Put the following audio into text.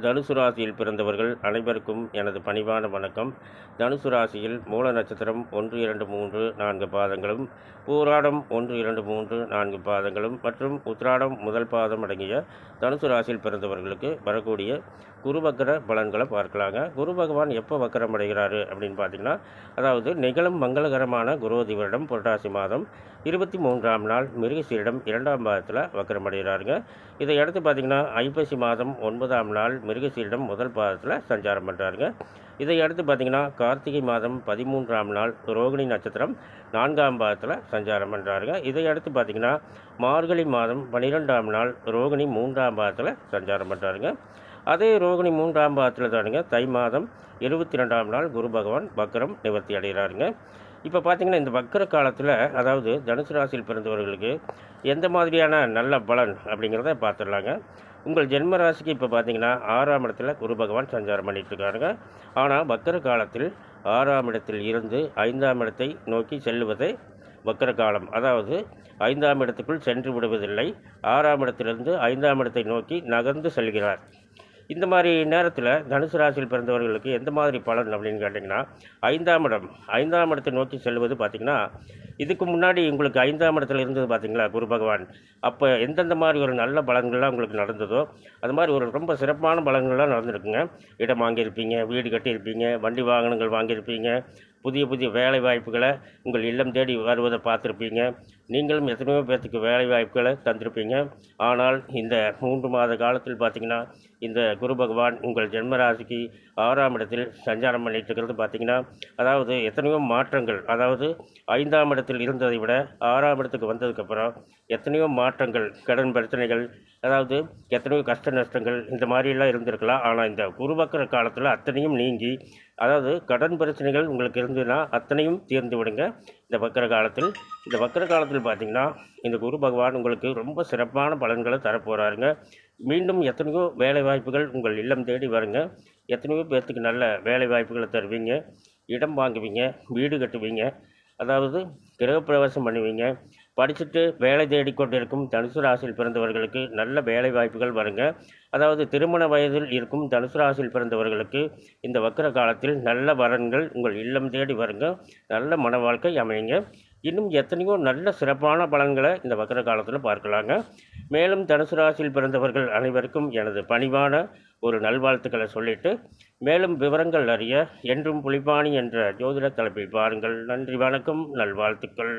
தனுசு ராசியில் பிறந்தவர்கள் அனைவருக்கும் எனது பணிவான வணக்கம். தனுசு ராசியில் மூல நட்சத்திரம் ஒன்று இரண்டு மூன்று நான்கு பாதங்களும் பூராடம் ஒன்று இரண்டு மூன்று நான்கு பாதங்களும் மற்றும் உத்ராடம் முதல் பாதம் அடங்கிய தனுசு ராசியில் பிறந்தவர்களுக்கு வரக்கூடிய குரு வக்கர பலன்களை பார்க்கலாங்க. குரு பகவான் எப்போ வக்கரம் அடைகிறாரு அப்படின்னு பார்த்தீங்கன்னா அதாவது நிகழும் மங்களகரமான குருவதி வருடம் புரட்டாசி மாதம் இருபத்தி மூன்றாம் நாள் மிருகசீரிடம் இரண்டாம் பாதத்தில் வக்கரம் அடைகிறாருங்க இதை அடுத்து பார்த்தீங்கன்னா ஐப்பசி மாதம் ஒன்பதாம் நாள் மிருகசீரிடம் முதல் பாதத்தில் சஞ்சாரம் பண்ணுறாருங்க இதை அடுத்து பார்த்தீங்கன்னா கார்த்திகை மாதம் பதிமூன்றாம் நாள் ரோகிணி நட்சத்திரம் நான்காம் பாதத்தில் சஞ்சாரம் பண்ணுறாருங்க இதை அடுத்து பார்த்தீங்கன்னா மார்கழி மாதம் பன்னிரெண்டாம் நாள் ரோகிணி மூன்றாம் பாதத்தில் சஞ்சாரம் பண்ணுறாருங்க அதே ரோகிணி மூன்றாம் பாதத்தில் தானுங்க தை மாதம் இருபத்தி ரெண்டாம் நாள் குரு பகவான் வக்கரம் நிவர்த்தி அடைகிறாருங்க. இப்போ பார்த்தீங்கன்னா இந்த வக்கர காலத்தில் அதாவது தனுசு ராசியில் பிறந்தவர்களுக்கு எந்த மாதிரியான நல்ல பலன் அப்படிங்கிறத பார்த்துடலாங்க உங்கள் ஜென்ம ராசிக்கு இப்போ பார்த்தீங்கன்னா ஆறாம் இடத்துல குரு பகவான் சஞ்சாரம் பண்ணிட்டு இருக்காருங்க ஆனால் வக்கர காலத்தில் ஆறாம் இடத்தில் இருந்து ஐந்தாம் இடத்தை நோக்கி செல்லுவதே வக்கர காலம். அதாவது ஐந்தாம் இடத்துக்குள் சென்று விடுவதில்லை. ஆறாம் இடத்திலிருந்து ஐந்தாம் இடத்தை நோக்கி நகர்ந்து செல்கிறார். இந்த மாதிரி நேரத்தில் தனுசு ராசியில் பிறந்தவர்களுக்கு எந்த மாதிரி பலன் அப்படின்னு கேட்டிங்கன்னா ஐந்தாம் இடம் ஐந்தாம் இடத்தை நோக்கி செல்வது பார்த்திங்கன்னா இதுக்கு முன்னாடி உங்களுக்கு ஐந்தாம் இடத்துல இருந்தது பார்த்திங்களா குரு பகவான்? அப்போ எந்தெந்த மாதிரி ஒரு நல்ல பலன்கள்லாம் உங்களுக்கு நடந்ததோ அது மாதிரி ஒரு ரொம்ப சிறப்பான பலன்கள்லாம் நடந்திருக்குங்க. இடம் வாங்கியிருப்பீங்க வீடு கட்டியிருப்பீங்க வண்டி வாகனங்கள் வாங்கியிருப்பீங்க புதிய புதிய வேலை வாய்ப்புகளை உங்கள் இல்லம் தேடி வருவதை பார்த்துருப்பீங்க. நீங்களும் எத்தனையோ பேர்த்துக்கு வேலை வாய்ப்புகளை தந்திருப்பீங்க. ஆனால் இந்த மூன்று மாத காலத்தில் பார்த்திங்கன்னா இந்த குரு பகவான் உங்கள் ஜென்மராசிக்கு ஆறாம் இடத்தில் சஞ்சாரம் பண்ணிட்டு இருக்கிறது பார்த்திங்கன்னா அதாவது எத்தனையோ மாற்றங்கள் அதாவது ஐந்தாம் இடத்தில் இருந்ததை விட ஆறாம் இடத்துக்கு வந்ததுக்கப்புறம் எத்தனையோ மாற்றங்கள் கடன் பிரச்சனைகள் அதாவது எத்தனையோ கஷ்ட நஷ்டங்கள் இந்த மாதிரிலாம் இருந்திருக்கலாம். ஆனால் இந்த குருவக்கர காலத்தில் அத்தனையும் நீங்கி அதாவது கடன் பிரச்சனைகள் உங்களுக்கு இருந்ததுன்னா அத்தனையும் தீர்ந்து விடுங்க. இந்த வக்கர காலத்தில் இந்த வக்கர காலத்தில் பார்த்திங்கன்னா இந்த குரு பகவான் உங்களுக்கு ரொம்ப சிறப்பான பலன்களை தரப்போகிறாருங்க மீண்டும் எத்தனையோ வேலை வாய்ப்புகள் உங்கள் இல்லம் தேடி வருங்க. எத்தனையோ பேர்த்துக்கு நல்ல வேலை வாய்ப்புகளை தருவீங்க. இடம் வாங்குவீங்க வீடு கட்டுவீங்க. அதாவது கிரகப்பிரவேசம் பண்ணுவீங்க. படிச்சுட்டு வேலை தேடிக்கொண்டிருக்கும் தனுசு ராசியில் பிறந்தவர்களுக்கு நல்ல வேலை வாய்ப்புகள் வருங்க. அதாவது திருமண வயதில் இருக்கும் தனுசு ராசியில் பிறந்தவர்களுக்கு இந்த வக்கர காலத்தில் நல்ல வரன்கள் உங்கள் இல்லம் தேடி வருங்க. நல்ல மன வாழ்க்கை அமையுங்க. இன்னும் எத்தனையோ நல்ல சிறப்பான பலன்களை இந்த வக்கர காலத்தில் பார்க்கலாங்க. மேலும் தனுசு ராசியில் பிறந்தவர்கள் அனைவருக்கும் எனது பணிவான ஒரு நல்வாழ்த்துக்களை சொல்லிட்டு மேலும் விவரங்கள் அறிய என்றும் புலிபாணி என்ற ஜோதிட தலைப்பை பாருங்கள். நன்றி வணக்கம் நல்வாழ்த்துக்கள்.